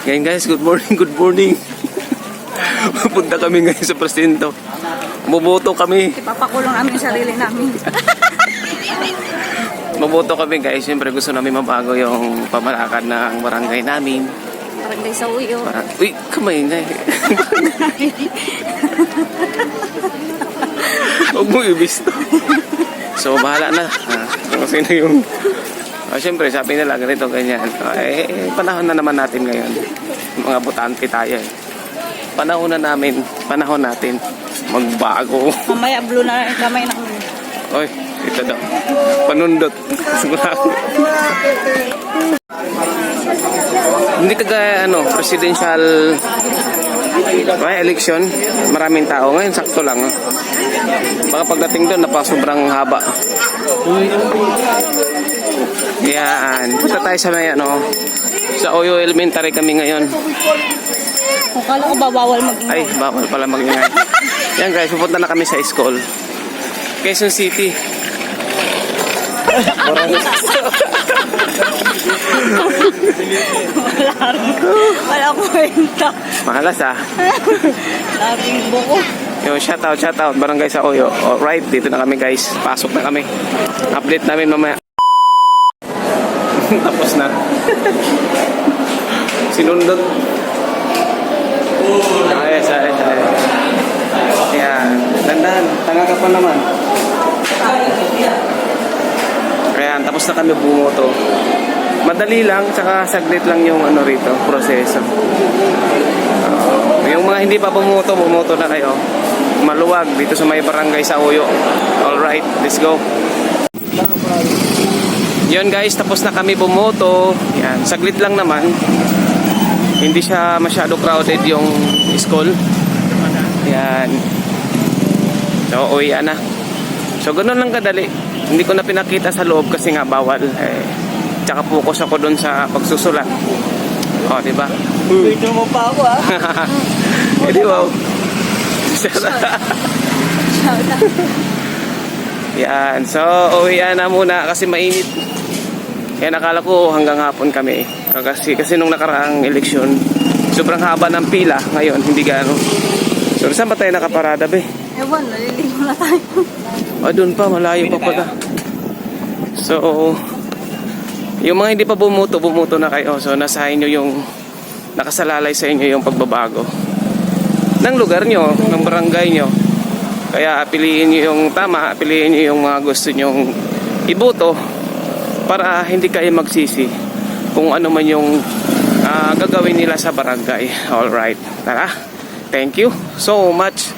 Ngayon guys, good morning, good morning. Punta kami ngayon sa presinto. Buboto kami. Ipapakulong namin yung sarili namin. Maboto kami guys. Siyempre gusto namin mabago yung pamalakad ng barangay namin. Parang sa uyo. Para, uy, kamay nga eh. Huwag mo ibis to. So, bahala na. Ah, kung sino yung... Ah, Siyempre, sabi nila ganito, ganyan. Ah, eh, panahon na naman natin ngayon. Mga butante tayo eh. Panahon na namin, panahon natin magbago. Mamaya blue na yung kamay ng... Oy, ito daw. Panundot. Hindi kagaya ano, presidential may election, maraming tao. Ngayon, sakto lang. Baka pagdating doon, napa sobrang haba. Yan. Punta tayo sa may ano, sa Oyo Elementary kami ngayon. Kung kala ko ba bawal mag Ay, bawal pala magingay. Yan guys, pupunta na kami sa school. Quezon City. Wala. Wala ko kwenta. mahalas ah. Laging buko. Yo, shout out, shout out, barangay sa Oyo. Alright, dito na kami guys. Pasok na kami. Update namin mamaya. Tapos na. Sinundot. Ayos, ayos, ayos. Yan. Dandan, tanga ka pa naman. Ayan, tapos na kami bumoto. Madali lang, tsaka saglit lang yung ano rito, proseso. Yung mga hindi pa bumuto, bumuto na kayo. Maluwag dito sa may barangay sa Uyo. Alright, let's go. Yun guys, tapos na kami bumoto. Yan, saglit lang naman. Hindi siya masyado crowded yung school. Yan. So, uwi na. So, ganun lang kadali. Hindi ko na pinakita sa loob kasi nga bawal. Eh, tsaka focus ako dun sa pagsusulat. O, di ba? Video mo pa ako ah. Eh, di wow. Yan. So, uwi na muna kasi mainit. Kaya nakala ko hanggang hapon kami. Kasi, kasi nung nakaraang eleksyon, sobrang haba ng pila. Ngayon, hindi gaano. So, saan ba tayo nakaparada, be? Ewan, naliligo na tayo. Ah, doon pa, malayo pa pala. So, yung mga hindi pa bumuto, bumuto na kayo. So, nasa inyo yung, nakasalalay sa inyo yung pagbabago ng lugar nyo, ng barangay nyo. Kaya piliin nyo yung tama, piliin nyo yung mga gusto nyong iboto para hindi kayo magsisi kung ano man yung ah, gagawin nila sa barangay. Alright, tara. Thank you so much.